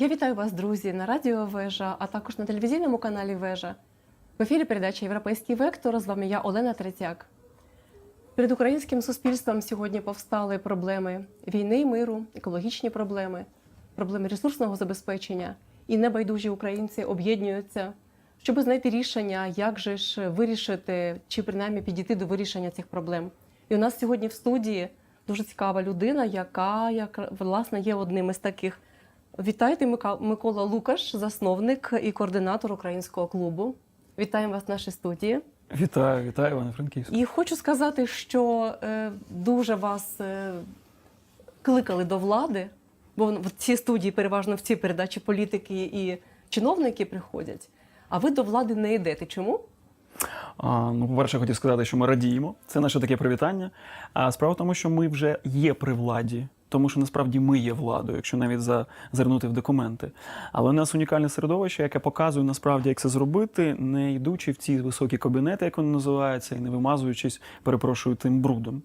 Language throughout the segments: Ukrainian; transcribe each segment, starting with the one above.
Я вітаю вас, друзі, на радіо Вежа, а також на телевізійному каналі Вежа. В ефірі передача Європейський вектор. З вами я Олена Третяк. Перед українським суспільством сьогодні повстали проблеми війни, миру, екологічні проблеми, проблеми ресурсного забезпечення. І небайдужі українці об'єднуються, щоб знайти рішення, як же ж вирішити чи принаймні підійти до вирішення цих проблем. І у нас сьогодні в студії дуже цікава людина, яка як власне є одним із таких. Вітайте, Микола Лукаш, засновник і координатор українського клубу. Вітаємо вас в нашій студії. Вітаю, вітаю, Івана Франківська. І хочу сказати, що е, дуже вас е, кликали до влади, бо в цій студії переважно в цій передачі політики і чиновники приходять. А ви до влади не йдете. Чому? А, ну, по-перше, хотів сказати, що ми радіємо. Це наше таке привітання. А справа в тому, що ми вже є при владі. Тому що насправді ми є владою, якщо навіть зазирнути в документи. Але у нас унікальне середовище, яке показує насправді, як це зробити, не йдучи в ці високі кабінети, як вони називаються, і не вимазуючись, перепрошую, тим брудом.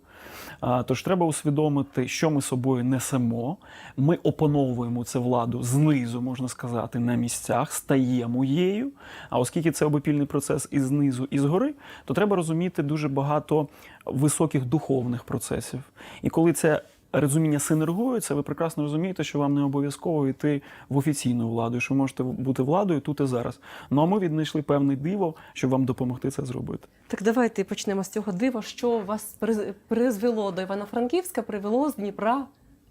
А, тож треба усвідомити, що ми собою несемо. Ми опановуємо цю владу знизу, можна сказати, на місцях, стаємо її. А оскільки це обопільний процес і знизу, і згори, то треба розуміти дуже багато високих духовних процесів. І коли це розуміння синергуються, ви прекрасно розумієте, що вам не обов'язково йти в офіційну владу, що ви можете бути владою тут і зараз. Ну а ми віднайшли певне диво, щоб вам допомогти це зробити. Так давайте почнемо з цього дива. Що вас приз- призвело до Івано-Франківська, привело з Дніпра.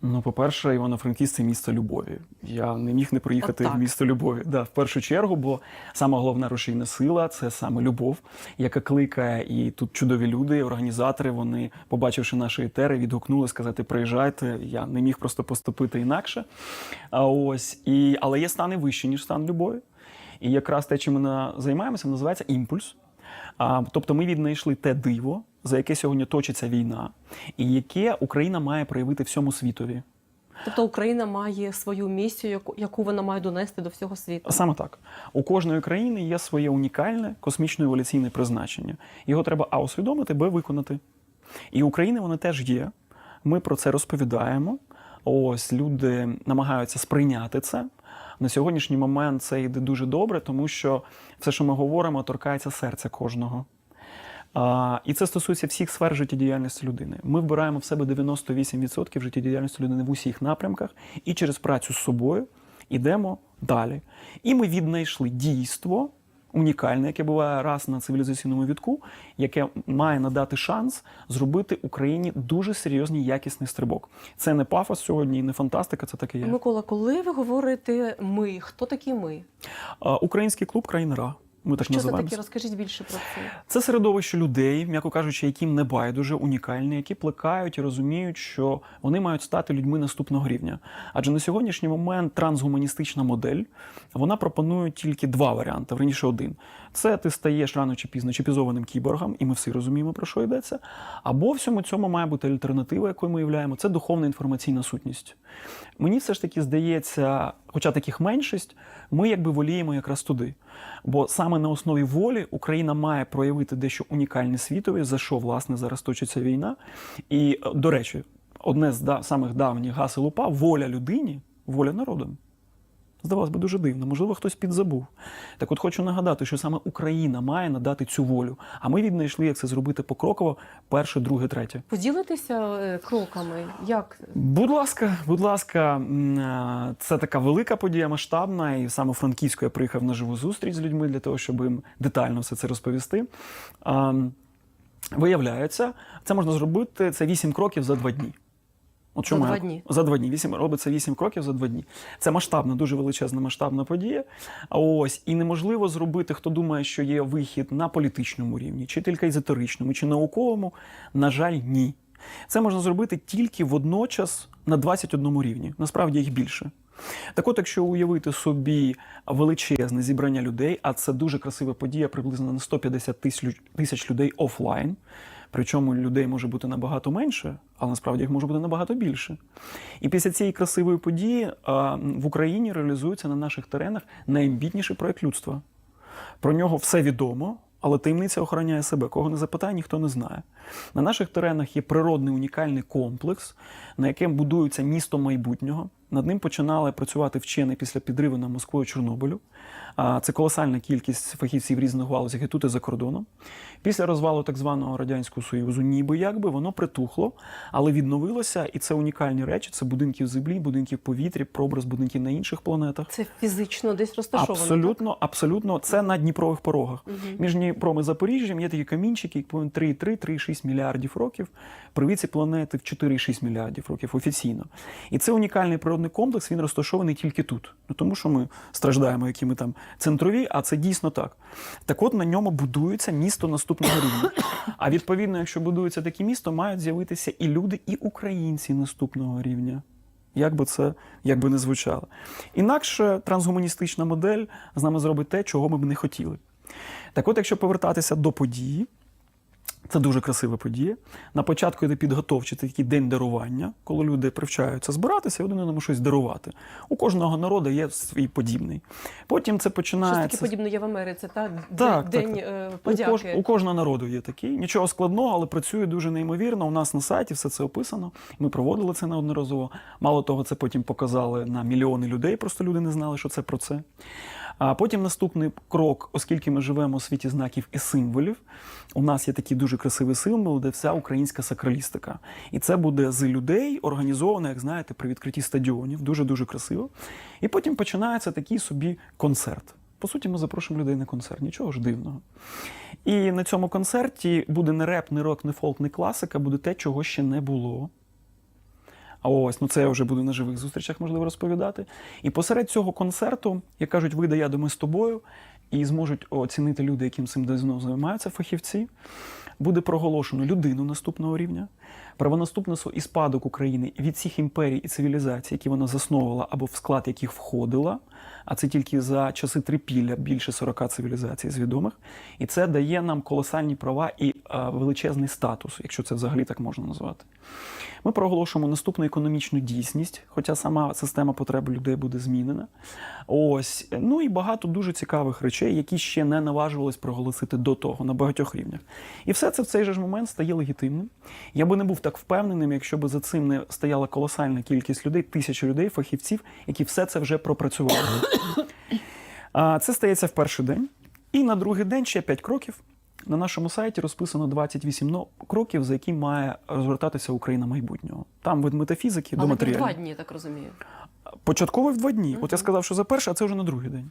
Ну, по-перше, Івано-Франківськ це місто любові. Я не міг не приїхати в місто любові. Да, в першу чергу, бо сама головна рушійна сила це саме любов, яка кликає, і тут чудові люди, організатори. Вони, побачивши наші етери, відгукнули сказати: приїжджайте. Я не міг просто поступити інакше. А ось і але є стани вищі, ніж стан любові. І якраз те, чим ми займаємося, називається імпульс. А, тобто ми віднайшли те диво, за яке сьогодні точиться війна, і яке Україна має проявити всьому світові. Тобто Україна має свою місію, яку, яку вона має донести до всього світу. Саме так. У кожної країни є своє унікальне космічно-еволюційне призначення. Його треба А усвідомити, Б виконати. І України воно теж є. Ми про це розповідаємо. Ось люди намагаються сприйняти це. На сьогоднішній момент це йде дуже добре, тому що все, що ми говоримо, торкається серця кожного. А, і це стосується всіх сфер життєдіяльності людини. Ми вбираємо в себе 98% життєдіяльності людини в усіх напрямках, і через працю з собою йдемо далі. І ми віднайшли дійство унікальне, яке буває раз на цивілізаційному вітку, яке має надати шанс зробити Україні дуже серйозний якісний стрибок. Це не пафос сьогодні, і не фантастика, це таке є. Микола, коли ви говорите ми, хто такі ми? Український клуб країн РА. Ми так Що це таке? Розкажіть більше про це. Це середовище людей, м'яко кажучи, яким не байдуже унікальні, які плекають і розуміють, що вони мають стати людьми наступного рівня. Адже на сьогоднішній момент трансгуманістична модель вона пропонує тільки два варіанти, верніше один. Це ти стаєш рано чи пізно чіпізованим кіборгом, і ми всі розуміємо, про що йдеться. Або всьому цьому має бути альтернатива, якою ми являємо, це духовна інформаційна сутність. Мені все ж таки здається, хоча таких меншість, ми якби воліємо якраз туди. Бо саме на основі волі Україна має проявити дещо унікальне світові, за що власне зараз точиться війна. І, е, до речі, одне з самих давніх гасел УПА воля людині, воля народом. Здавалось би, дуже дивно, можливо, хтось підзабув. Так от хочу нагадати, що саме Україна має надати цю волю. А ми віднайшли, як це зробити покроково перше, друге, третє. Поділитися е, кроками. Як Будь ласка, будь ласка, е, це така велика подія, масштабна, і саме Франківську я приїхав на живу зустріч з людьми для того, щоб їм детально все це розповісти. Виявляється, це можна зробити це 8 кроків за два дні. От За два дні? За два дні. Вісім робиться 8 кроків за два дні. Це масштабна, дуже величезна масштабна подія. А Ось і неможливо зробити, хто думає, що є вихід на політичному рівні, чи тільки езотеричному, чи науковому. На жаль, ні. Це можна зробити тільки водночас на 21 рівні. Насправді їх більше. Так от, якщо уявити собі величезне зібрання людей, а це дуже красива подія, приблизно на 150 тисяч- тисяч людей офлайн. Причому людей може бути набагато менше, але насправді їх може бути набагато більше. І після цієї красивої події в Україні реалізується на наших теренах найамбітніший проект людства. Про нього все відомо, але таємниця охороняє себе. Кого не запитає, ніхто не знає. На наших теренах є природний унікальний комплекс, на яким будується місто майбутнього. Над ним починали працювати вчені після підриву на Москвою Чорнобилю. Це колосальна кількість фахівців різних галузях і тут і за кордоном. Після розвалу так званого радянського союзу, ніби якби воно притухло, але відновилося, і це унікальні речі. Це будинки в землі, будинки в повітрі, прообраз будинків на інших планетах. Це фізично десь розташовано. Абсолютно, абсолютно. Це на Дніпрових порогах. Мгм. Між Дніпром і Запоріжжям є такі камінчики, які повинні 3,3-3,6 мільярдів років. При віці планети в 4,6 мільярдів років офіційно. І це унікальний природний комплекс, він розташований тільки тут. Ну, тому що ми страждаємо, які ми там центрові, а це дійсно так. Так от на ньому будується місто наступного рівня. А відповідно, якщо будується таке місто, мають з'явитися і люди, і українці наступного рівня. Як би це як би не звучало. Інакше трансгуманістична модель з нами зробить те, чого ми б не хотіли. Так от, якщо повертатися до події, це дуже красива подія. На початку йде підготовчий такий день дарування, коли люди привчаються збиратися і один одному щось дарувати. У кожного народу є свій подібний. Потім це Щось таке подібне є в Америці, та Так, день так, е, У, подяки. кож, у кожного народу є такий. Нічого складного, але працює дуже неймовірно. У нас на сайті все це описано. Ми проводили це неодноразово. Мало того, це потім показали на мільйони людей, просто люди не знали, що це про це. А потім наступний крок, оскільки ми живемо у світі знаків і символів, у нас є такий дуже красивий символ, де вся українська сакралістика. І це буде з людей організовано, як знаєте, при відкритті стадіонів. Дуже дуже красиво. І потім починається такий собі концерт. По суті, ми запрошуємо людей на концерт, нічого ж дивного. І на цьому концерті буде не реп, не рок, не фолк, не класика, буде те, чого ще не було. А ось, ну це я вже буду на живих зустрічах, можливо, розповідати. І посеред цього концерту, як кажуть, вийде я думаю, з тобою, і зможуть оцінити люди, яким цим давно займаються фахівці. Буде проголошено людину наступного рівня, правонаступництво і спадок України від всіх імперій і цивілізацій, які вона засновувала або в склад яких входила. А це тільки за часи трипілля більше 40 цивілізацій з відомих. І це дає нам колосальні права і е, величезний статус, якщо це взагалі так можна назвати. Ми проголошуємо наступну економічну дійсність, хоча сама система потреб людей буде змінена. Ось ну і багато дуже цікавих речей, які ще не наважувались проголосити до того на багатьох рівнях. І все це в цей же ж момент стає легітимним. Я би не був так впевненим, якщо б за цим не стояла колосальна кількість людей, тисячі людей, фахівців, які все це вже пропрацювали. А, Це стається в перший день. І на другий день ще 5 кроків. На нашому сайті розписано 28 но- кроків, за які має розвертатися Україна майбутнього. Там від метафізики до Але в матеріалу. два дні, так розумію. Початково в два дні. От я сказав, що за перше, а це вже на другий день.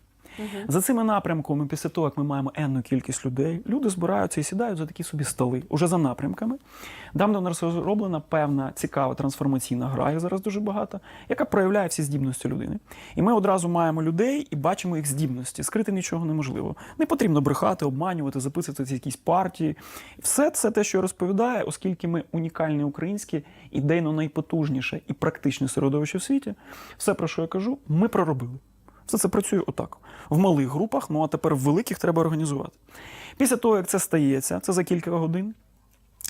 За цими напрямками, після того, як ми маємо енну кількість людей, люди збираються і сідають за такі собі столи, уже за напрямками. Там, у нас розроблена певна цікава трансформаційна гра, їх зараз дуже багато, яка проявляє всі здібності людини. І ми одразу маємо людей і бачимо їх здібності. Скрити нічого неможливо. Не потрібно брехати, обманювати, записувати якісь партії. Все це те, що я розповідаю, оскільки ми унікальні українські, ідейно найпотужніше і практичне середовище в світі. Все, про що я кажу, ми проробили. Все це працює отак. В малих групах, ну а тепер в великих треба організувати. Після того, як це стається, це за кілька годин,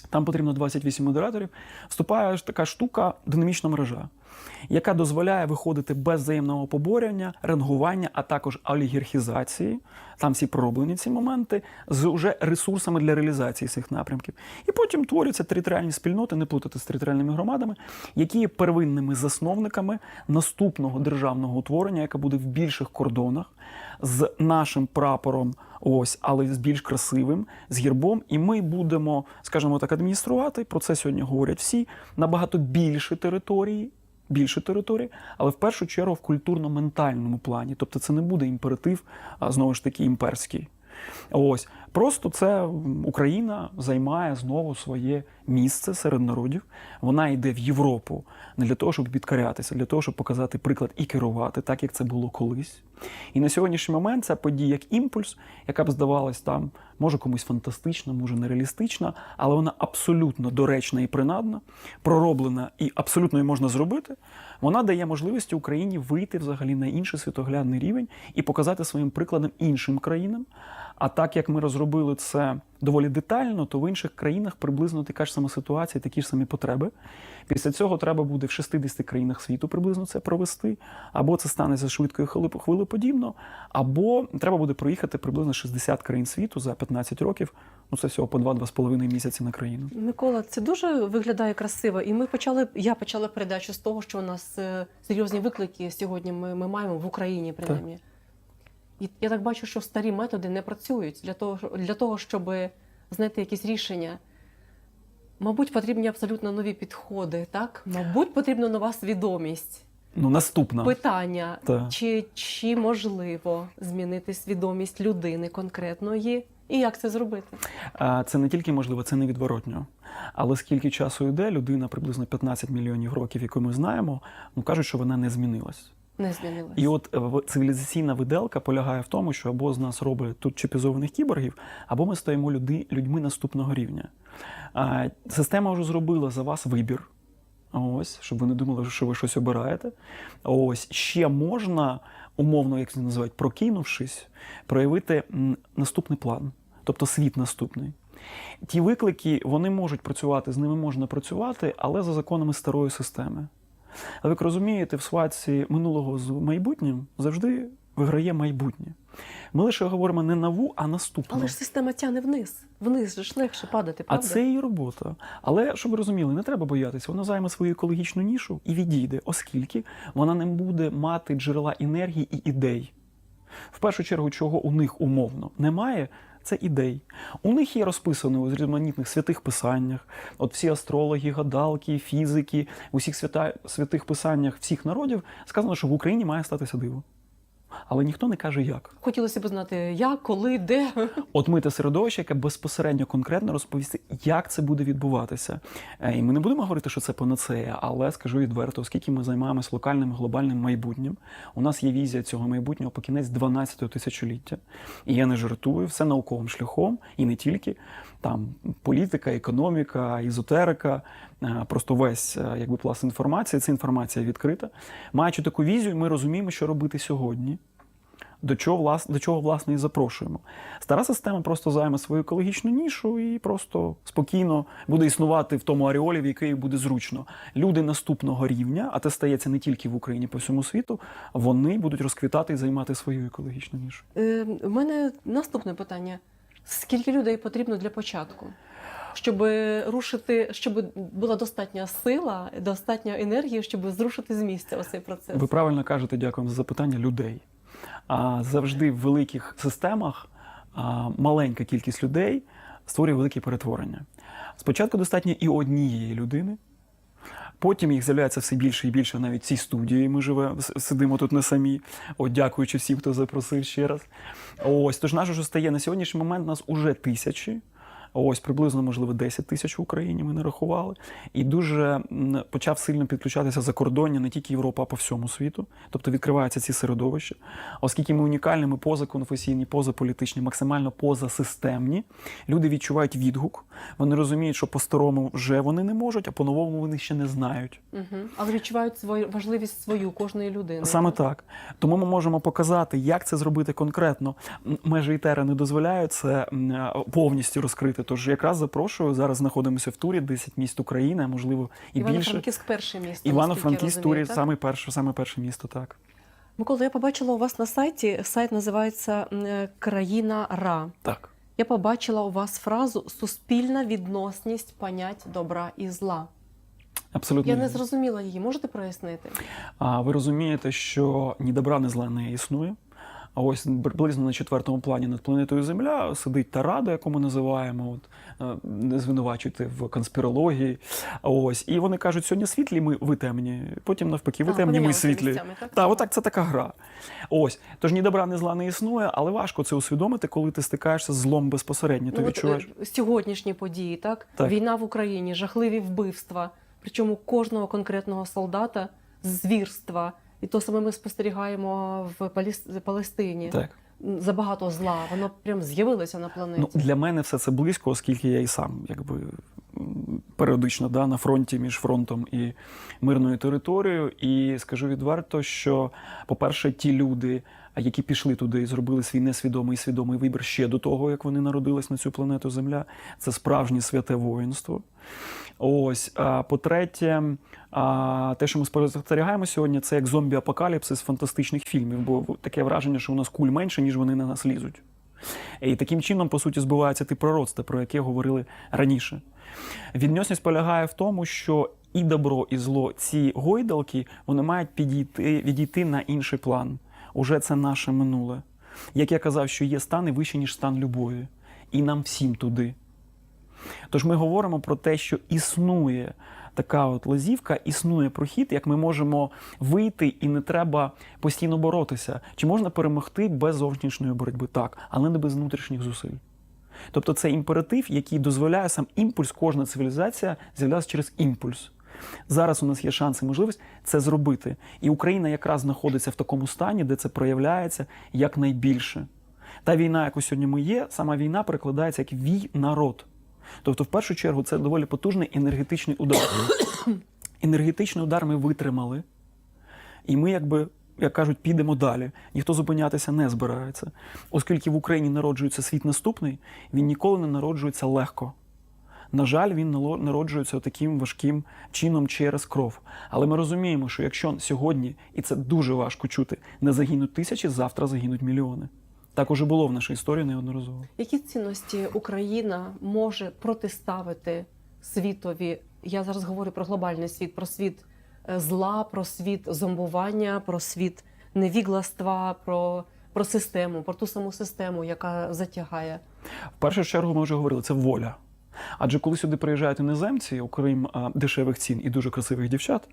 там потрібно 28 модераторів, вступає така штука динамічна мережа, яка дозволяє виходити без взаємного поборювання, ренгування, а також олігархізації. Там всі пророблені ці моменти з уже ресурсами для реалізації цих напрямків. І потім творюються територіальні спільноти, не плутати з територіальними громадами, які є первинними засновниками наступного державного утворення, яке буде в більших кордонах з нашим прапором, ось, але з більш красивим, з гербом. І ми будемо, скажімо так, адмініструвати. Про це сьогодні говорять всі набагато більше території. Більше території, але в першу чергу в культурно-ментальному плані. Тобто це не буде імператив, а знову ж таки імперський. Ось просто це Україна займає знову своє місце серед народів. Вона йде в Європу не для того, щоб підкорятися, для того, щоб показати приклад і керувати, так як це було колись. І на сьогоднішній момент ця подія як імпульс, яка б здавалась там, може комусь фантастична, може нереалістична, але вона абсолютно доречна і принадна, пророблена і абсолютно її можна зробити. Вона дає можливості Україні вийти взагалі на інший світоглядний рівень і показати своїм прикладом іншим країнам. А так як ми розробили це доволі детально, то в інших країнах приблизно така ж сама ситуація, такі ж самі потреби. Після цього треба буде в 60 країнах світу приблизно це провести, або це станеться швидко і хвилеподібно, або треба буде проїхати приблизно 60 країн світу за 15 років. Ну це всього по 2-2,5 місяці на країну. Микола, це дуже виглядає красиво. І ми почали. Я почала передачу з того, що у нас е, серйозні виклики сьогодні ми, ми маємо в Україні, принаймні. І я так бачу, що старі методи не працюють для того, для того, щоб знайти якісь рішення. Мабуть, потрібні абсолютно нові підходи, так? Мабуть, потрібна нова свідомість. Ну, наступна. Питання, Так. чи, чи можливо змінити свідомість людини конкретної, і як це зробити? Це не тільки можливо, це невідворотньо. Але скільки часу йде, людина приблизно 15 мільйонів років, яку ми знаємо, ну кажуть, що вона не змінилась. Не змінилося. І от е, цивілізаційна виделка полягає в тому, що або з нас роблять тут чіпізованих кіборгів, або ми стаємо люди, людьми наступного рівня. А, Система вже зробила за вас вибір. Ось, щоб ви не думали, що ви щось обираєте. Ось ще можна, умовно, як це називають, прокинувшись, проявити наступний план, тобто світ наступний. Ті виклики вони можуть працювати, з ними можна працювати, але за законами старої системи. Але як розумієте, в сватці минулого з майбутнім завжди виграє майбутнє. Ми лише говоримо не нову, а наступну. Але ж система тягне вниз. Вниз же ж легше падати, А це її робота. Але щоб ви розуміли, не треба боятися, вона займе свою екологічну нішу і відійде, оскільки вона не буде мати джерела енергії і ідей. В першу чергу, чого у них умовно немає, це ідей. У них є розписано у різноманітних святих писаннях. От всі астрологи, гадалки, фізики, у всіх свята, святих писаннях всіх народів сказано, що в Україні має статися диво. Але ніхто не каже як. Хотілося б знати, як, коли, де. От ми те середовище, яке безпосередньо конкретно розповісти, як це буде відбуватися. Е, І ми не будемо говорити, що це панацея, але скажу відверто, оскільки ми займаємося локальним глобальним майбутнім. У нас є візія цього майбутнього по кінець 12-го тисячоліття. І я не жартую, все науковим шляхом, і не тільки там політика, економіка, ізотерика, е, просто весь е, якби пласт інформації. Ця інформація відкрита. Маючи таку візію, ми розуміємо, що робити сьогодні до чого, влас, до чого власне і запрошуємо. Стара система просто займе свою екологічну нішу і просто спокійно буде існувати в тому аріолі, в який буде зручно. Люди наступного рівня, а це стається не тільки в Україні, по всьому світу, вони будуть розквітати і займати свою екологічну нішу. Е, У мене наступне питання: скільки людей потрібно для початку? Щоб рушити, щоб була достатня сила, достатня енергії, щоб зрушити з місця цей процес. Ви правильно кажете, дякуємо за запитання людей. А завжди в великих системах маленька кількість людей створює великі перетворення. Спочатку достатньо і однієї людини. Потім їх з'являється все більше і більше навіть в цій студії. Ми живе, сидимо тут не самі. От, дякуючи всім, хто запросив ще раз. Ось, тож наше що стає на сьогоднішній момент нас уже тисячі. Ось приблизно, можливо, 10 тисяч в Україні ми не рахували. І дуже почав сильно підключатися закордоння не тільки Європа, а по всьому світу. Тобто відкриваються ці середовища. Оскільки ми унікальні, ми позаконфесійні, позаполітичні, максимально позасистемні. Люди відчувають відгук. Вони розуміють, що по-старому вже вони не можуть, а по-новому вони ще не знають. Угу. Але відчувають свою важливість свою кожної людини. Саме так. Тому ми можемо показати, як це зробити конкретно. Межі ІТЕРа не дозволяють це повністю розкрити. Тож якраз запрошую. Зараз знаходимося в турі 10 міст України, а можливо і більше. Івано-Франківськ перше місто. Івано-Франківськ турі так? саме перше, саме перше місто. Так Микола, я побачила у вас на сайті. Сайт називається е, Країна Ра. так. Я побачила у вас фразу суспільна відносність понять добра і зла. Абсолютно. Я не зрозуміла її. Можете прояснити? А ви розумієте, що ні добра, ні зла не існує. А ось приблизно на четвертому плані над планетою Земля сидить та рада, яку ми називаємо, от е, не звинувачуйте в конспірології. Ось, і вони кажуть, сьогодні світлі, ми ви темні. Потім навпаки, ви А, темні, ми світлі. місцями, так? Так, отак це така гра. Ось. Тож ні добра, ні зла не існує, але важко це усвідомити, коли ти стикаєшся з злом безпосередньо. Ти Ну, відчуваєш. е, сьогоднішні події, так? Так. Війна в Україні, жахливі вбивства, причому кожного конкретного солдата, звірства. І то саме ми спостерігаємо в Палестині. Так. Забагато зла, воно прям з'явилося на планеті. Ну, для мене все це близько, оскільки я і сам якби періодично да, на фронті між фронтом і мирною територією. І скажу відверто, що, по-перше, ті люди, які пішли туди і зробили свій несвідомий свідомий вибір ще до того, як вони народились на цю планету Земля. Це справжнє святе воїнство. Ось, по-третє, те, що ми спостерігаємо сьогодні, це як зомбі-апокаліпсис фантастичних фільмів, бо таке враження, що у нас куль менше, ніж вони на нас лізуть. І таким чином, по суті, збивається ті пророцтва, про яке говорили раніше. Відносність полягає в тому, що і добро, і зло, ці гойдалки, вони мають підійти, відійти на інший план. Уже це наше минуле. Як я казав, що є стани вище, ніж стан любові. І нам всім туди. Тож ми говоримо про те, що існує така от лазівка, існує прохід, як ми можемо вийти і не треба постійно боротися. Чи можна перемогти без зовнішньої боротьби? Так, але не без внутрішніх зусиль. Тобто це імператив, який дозволяє сам імпульс, кожна цивілізація з'являлася через імпульс. Зараз у нас є шанс і можливість це зробити. І Україна якраз знаходиться в такому стані, де це проявляється якнайбільше. Та війна, яку сьогодні ми є, сама війна перекладається як вій народ. Тобто, в першу чергу, це доволі потужний енергетичний удар. енергетичний удар ми витримали, і ми, якби, як кажуть, підемо далі. Ніхто зупинятися не збирається. Оскільки в Україні народжується світ наступний, він ніколи не народжується легко. На жаль, він народжується таким важким чином через кров. Але ми розуміємо, що якщо сьогодні, і це дуже важко чути, не загинуть тисячі, завтра загинуть мільйони. Так уже було в нашій історії неодноразово. Які цінності Україна може протиставити світові? Я зараз говорю про глобальний світ, про світ е, зла, про світ зомбування, про світ невігластва, про, про систему, про ту саму систему, яка затягає. В першу чергу ми вже говорили, це воля. Адже коли сюди приїжджають іноземці, окрім а, дешевих цін і дуже красивих дівчат,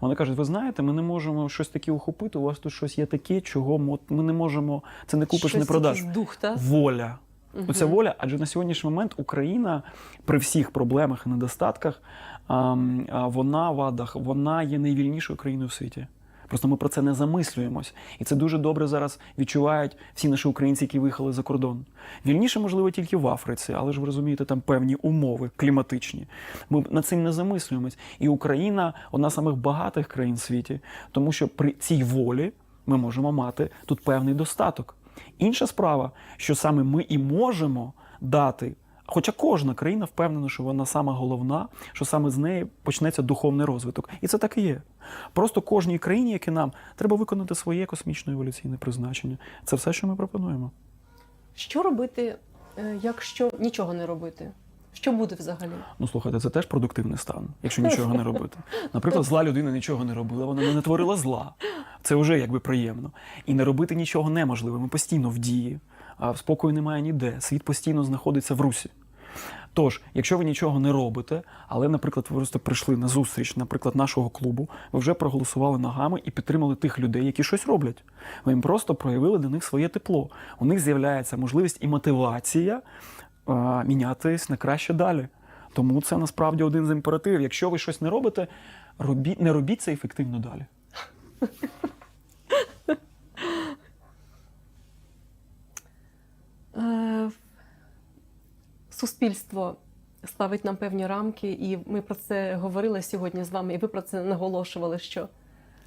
вони кажуть: ви знаєте, ми не можемо щось таке ухопити, у вас тут щось є таке, чого ми, ми не можемо, це не купиш, не Щось продаш. якийсь дух, та? Воля. Мгм. Оця воля, адже на сьогоднішній момент Україна при всіх проблемах і недостатках, ам, а, вона вадах, вона є найвільнішою країною в світі. Просто ми про це не замислюємось. І це дуже добре зараз відчувають всі наші українці, які виїхали за кордон. Вільніше, можливо, тільки в Африці, але ж ви розумієте, там певні умови кліматичні. Ми над цим не замислюємось. І Україна одна з самих багатих країн в світі, тому що при цій волі ми можемо мати тут певний достаток. Інша справа, що саме ми і можемо дати. Хоча кожна країна впевнена, що вона сама головна, що саме з неї почнеться духовний розвиток. І це так і є. Просто кожній країні, як і нам, треба виконати своє космічне еволюційне призначення. Це все, що ми пропонуємо. Що робити, е, якщо нічого не робити? Що буде взагалі? Ну слухайте, це теж продуктивний стан, якщо нічого не робити. Наприклад, зла людина нічого не робила, вона не творила зла. Це вже якби приємно. І не робити нічого неможливо. Ми постійно в дії, а спокою немає ніде. Світ постійно знаходиться в русі. Тож, якщо ви нічого не робите, але, наприклад, ви просто прийшли на зустріч, наприклад, нашого клубу, ви вже проголосували ногами і підтримали тих людей, які щось роблять. Ви їм просто проявили до них своє тепло. У них з'являється можливість і мотивація а, мінятись на краще далі. Тому це насправді один з імперативів. Якщо ви щось не робите, робіть, не робіть це ефективно далі. Суспільство ставить нам певні рамки, і ми про це говорили сьогодні з вами, і ви про це наголошували, що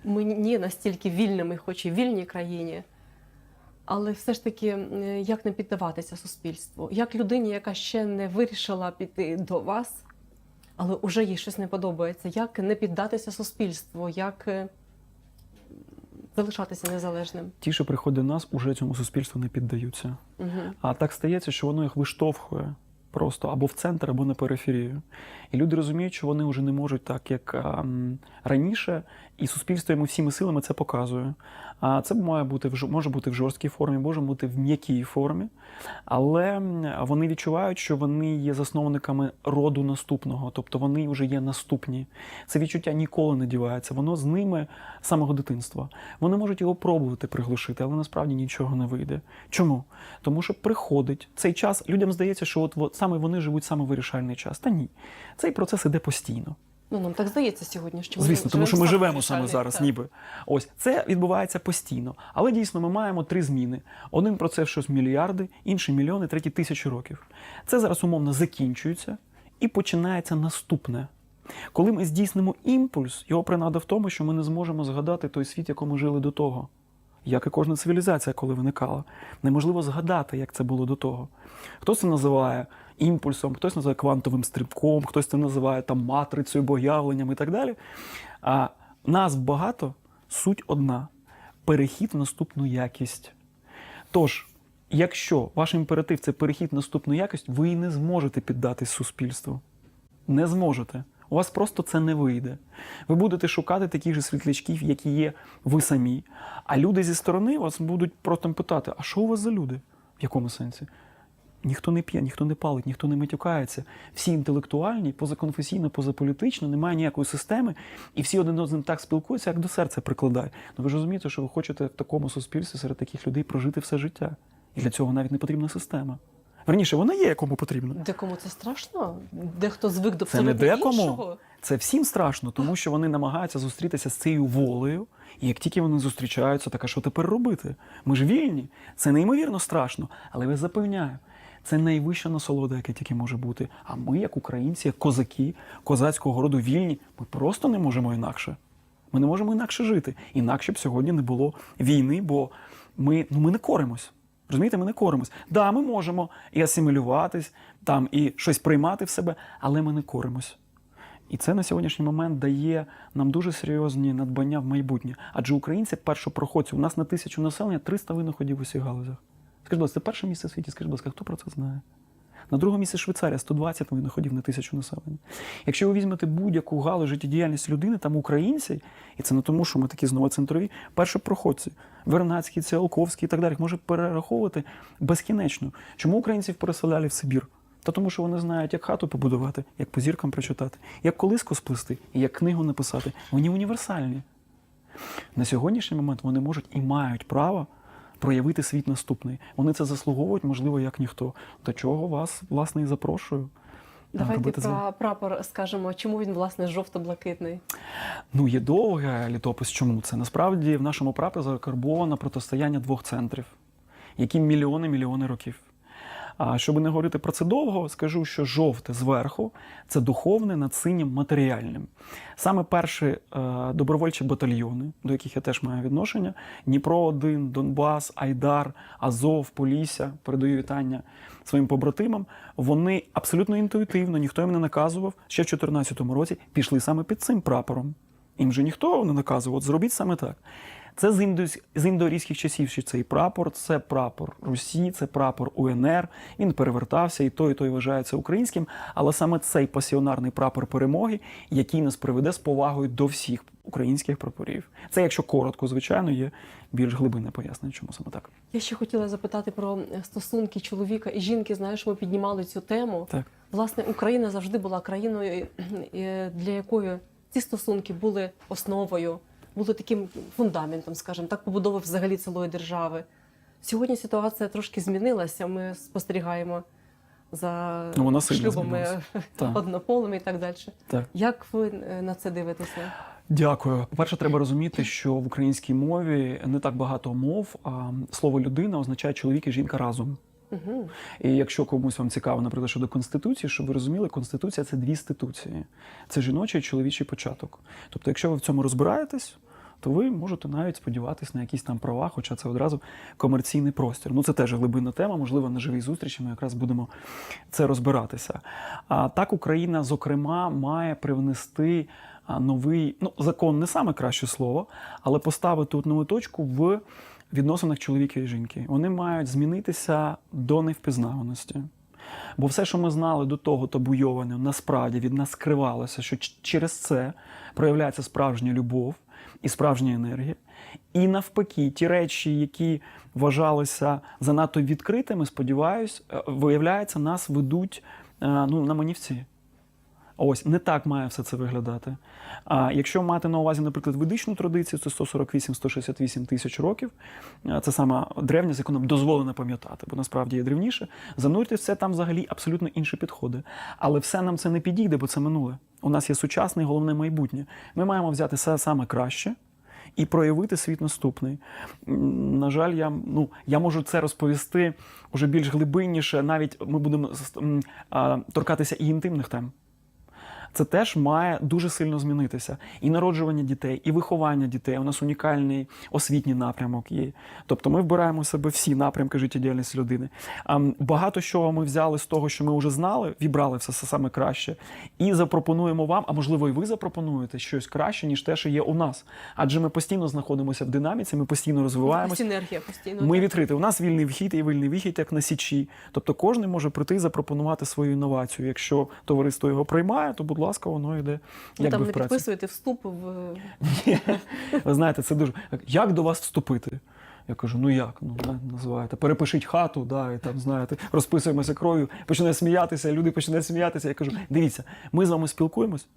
ми не настільки вільними, хоч і вільній країні. Але все ж таки, як не піддаватися суспільству? Як людині, яка ще не вирішила піти до вас, але вже їй щось не подобається, як не піддатися суспільству, як е, залишатися незалежним? Ті, що приходять до нас, уже цьому суспільству не піддаються. Угу. А так стається, що воно їх виштовхує просто або в центр, або на периферію. І люди розуміють, що вони вже не можуть так, як раніше, і суспільство йому всіми силами це показує. А це має бути може бути в жорсткій формі, може бути в м'якій формі, але вони відчувають, що вони є засновниками роду наступного, тобто вони вже є наступні. Це відчуття ніколи не дівається. Воно з ними з самого дитинства. Вони можуть його пробувати приглушити, але насправді нічого не вийде. Чому? Тому що приходить цей час. Людям здається, що от, от саме вони живуть саме вирішальний час. Та ні, цей процес іде постійно. Ну, нам так здається сьогодні, що ми Звісно, тому що ми живемо саме зараз, так. ніби. Ось це відбувається постійно. Але дійсно ми маємо три зміни: один процес щось мільярди, інший мільйони, третій тисячі років. Це зараз умовно закінчується і починається наступне. Коли ми здійснимо імпульс, його принада в тому, що ми не зможемо згадати той світ, якому жили до того. як і кожна цивілізація, коли виникала. Неможливо згадати, як це було до того. Хтось це називає імпульсом, хтось називає квантовим стрибком, хтось це називає там матрицею, богоявленням і так далі. А нас багато, суть одна перехід в наступну якість. Тож, якщо ваш імператив це перехід в наступну якість, ви і не зможете піддатись суспільству. Не зможете. У вас просто це не вийде. Ви будете шукати таких же світлячків, які є ви самі. А люди зі сторони вас будуть просто питати: а що у вас за люди? В якому сенсі? Ніхто не п'є, ніхто не палить, ніхто не матюкається. Всі інтелектуальні, позаконфесійно, позаполітично, немає ніякої системи, і всі один одним так спілкуються, як до серця прикладає. Ну ви ж розумієте, що ви хочете в такому суспільстві серед таких людей прожити все життя. І для цього навіть не потрібна система. Верніше, вона є, якому потрібно. Декому це страшно? Дехто звик до Це не декому. іншого. Це всім страшно, тому що вони намагаються зустрітися з цією волею. І як тільки вони зустрічаються, так а що тепер робити? Ми ж вільні. Це неймовірно страшно. Але я запевняю, це найвища насолода, яка тільки може бути. А ми, як українці, як козаки козацького роду вільні, ми просто не можемо інакше. Ми не можемо інакше жити. Інакше б сьогодні не було війни, бо ми, ну, ми не коримось. Розумієте, ми не коримось. Да, ми можемо і асимілюватись, там, і щось приймати в себе, але ми не коримось. І це на сьогоднішній момент дає нам дуже серйозні надбання в майбутнє. Адже українці першопроходці, у нас на тисячу населення 300 винаходів в усіх галузях. Скажіть, будь ласка, це перше місце в світі, скажіть, будь ласка, хто про це знає? На другому місці Швейцарія 120 винаходів на тисячу населення. Якщо ви візьмете будь-яку галузь життєдіяльність людини, там українці, і це не тому, що ми такі знову центрові, першопроходці, Вернацький, Циолковський і так далі, може перераховувати безкінечно. Чому українців переселяли в Сибір? Та тому, що вони знають, як хату побудувати, як по зіркам прочитати, як колиску сплести, і як книгу написати. Вони універсальні. На сьогоднішній момент вони можуть і мають право проявити світ наступний. Вони це заслуговують, можливо, як ніхто. До чого вас, власне, і запрошую. а, Давайте про прапор скажемо, чому він власне жовто-блакитний. Ну, є довга літопис. Чому це? Насправді в нашому прапорі закарбовано протистояння двох центрів, які мільйони мільйони років. А щоб не говорити про це довго, скажу, що жовте зверху це духовне над синім матеріальним. Саме перші е, добровольчі батальйони, до яких я теж маю відношення: Дніпро 1 Донбас, Айдар, Азов, Полісся, передаю вітання своїм побратимам. Вони абсолютно інтуїтивно, ніхто їм не наказував, ще в 2014 році пішли саме під цим прапором. Їм же ніхто не наказував, от зробіть саме так. Це з, індо- з індоарійських часів ще цей прапор, це прапор Русі, це прапор УНР. Він перевертався, і той, і той вважається українським. Але саме цей пасіонарний прапор перемоги, який нас приведе з повагою до всіх українських прапорів. Це, якщо коротко, звичайно, є більш глибинне пояснення, чому саме так. Я ще хотіла запитати про стосунки чоловіка і жінки. Знаєш, ми піднімали цю тему. Так. Власне, Україна завжди була країною, е, для якої ці стосунки були основою, були таким фундаментом, скажімо так, побудови взагалі цілої держави. Сьогодні ситуація трошки змінилася. Ми спостерігаємо за Ну, вона шлюбами однополими і так далі. Так. Як ви е, на це дивитеся? Дякую. По-перше, треба розуміти, що в українській мові не так багато мов, а слово людина означає чоловік і жінка разом. І якщо комусь вам цікаво, наприклад, щодо конституції, щоб ви розуміли, конституція це дві ституції: це жіночий і чоловічий початок. Тобто, якщо ви в цьому розбираєтесь, то ви можете навіть сподіватися на якісь там права, хоча це одразу комерційний простір. Ну це теж глибинна тема. Можливо, на живій зустрічі ми якраз будемо це розбиратися. А так Україна, зокрема, має привнести новий ну закон не саме краще слово, але поставити одну точку в відносинах чоловіка і жінки. Вони мають змінитися до невпізнаваності. Бо все, що ми знали до того табуйоване, насправді від нас скривалося, що через це проявляється справжня любов і справжня енергія. І навпаки, ті речі, які вважалися занадто відкритими, сподіваюсь, е, виявляється, нас ведуть е, ну, на манівці. Ось не так має все це виглядати. А якщо мати на увазі, наприклад, ведичну традицію, це 148-168 тисяч років. Це сама древність, яку нам дозволено пам'ятати, бо насправді є древніше. Зануритись в це там взагалі абсолютно інші підходи. Але все нам це не підійде, бо це минуле. У нас є сучасне і головне майбутнє. Ми маємо взяти все саме краще. І проявити світ наступний. На жаль, я, ну, я можу це розповісти уже більш глибинніше. Навіть ми будемо а, торкатися і інтимних тем. Це теж має дуже сильно змінитися. І народжування дітей, і виховання дітей. У нас унікальний освітній напрямок є. Тобто ми вбираємо в себе всі напрямки життєдіяльності людини. Багато що ми взяли з того, що ми вже знали, вібрали все саме краще, і запропонуємо вам, а можливо, і ви запропонуєте щось краще, ніж те, що є у нас. Адже ми постійно знаходимося в динаміці, ми постійно розвиваємося. Синергія постійно. Ми відкриті. У нас вільний вхід і вільний вихід, як на січі. Тобто кожен може прийти і запропонувати свою інновацію. Якщо товариство його приймає, то будь ласка, воно йде Ну, там в не підписуєте вступ в Ви знаєте, це дуже як до вас вступити? Я кажу, ну як? Ну на- називаєте, перепишіть хату, да, і там знаєте, розписуємося кров'ю, почне сміятися, люди почнуть сміятися. Я кажу, дивіться, ми з вами спілкуємось.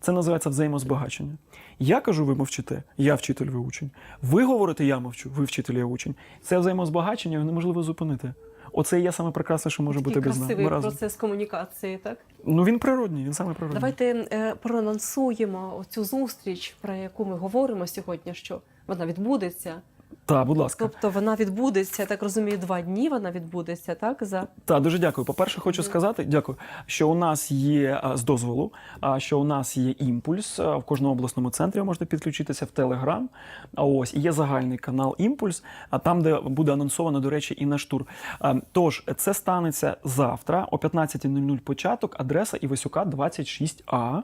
Це називається взаємозбагачення. Я кажу, ви мовчите, я вчитель, ви учень. Ви говорите, я мовчу, ви вчитель, я учень. Це взаємозбагачення неможливо зупинити. Оце і є саме прекрасне, що може такий бути без нас. красивий Ми разом. процес комунікації, так? Ну він природній, він саме природній. Давайте е, проанонсуємо цю зустріч, про яку ми говоримо сьогодні, що вона відбудеться. Так, будь ласка. Тобто вона відбудеться, я так розумію, два дні вона відбудеться, так? За Так, дуже дякую. По-перше, хочу сказати, дякую, що у нас є з дозволу, що у нас є імпульс в кожному обласному центрі. Ви можете підключитися в Телеграм. Ось і є загальний канал Імпульс, а там, де буде анонсовано, до речі, і наш тур. Тож це станеться завтра о 15.00 початок, адреса Івасюка 26А.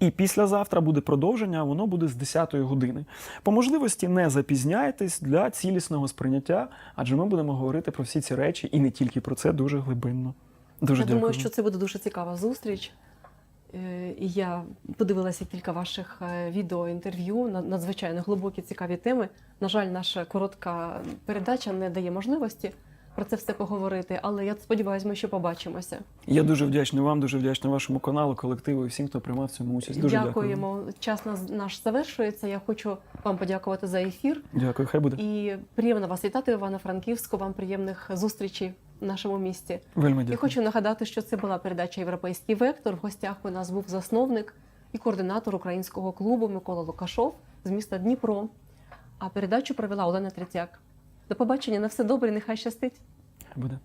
І післязавтра буде продовження, воно буде з 10 години. По можливості не запізняйтесь для цілісного сприйняття, адже ми будемо говорити про всі ці речі і не тільки про це дуже глибинно. Дуже я дякую. думаю, що це буде дуже цікава зустріч. Е, І я подивилася кілька ваших е, відео інтерв'ю на надзвичайно глибокі цікаві теми. На жаль, наша коротка передача не дає можливості про це все поговорити, але я сподіваюся, ми ще побачимося. Я дуже вдячний вам, дуже вдячний вашому каналу, колективу і всім, хто приймав цьому участь. Дуже дякую. Дякуємо. Час нас- наш завершується. Я хочу вам подякувати за ефір. Дякую, хай буде. І приємно вас вітати, Івано-Франківську. Вам приємних зустрічей в нашому місті. Вельми дякую. хочу нагадати, що це була передача Європейський вектор. В гостях у нас був засновник і координатор українського клубу Микола Лукашов з міста Дніпро. А передачу провела Олена Третяк. До побачення на все добре, нехай щастить. Буде.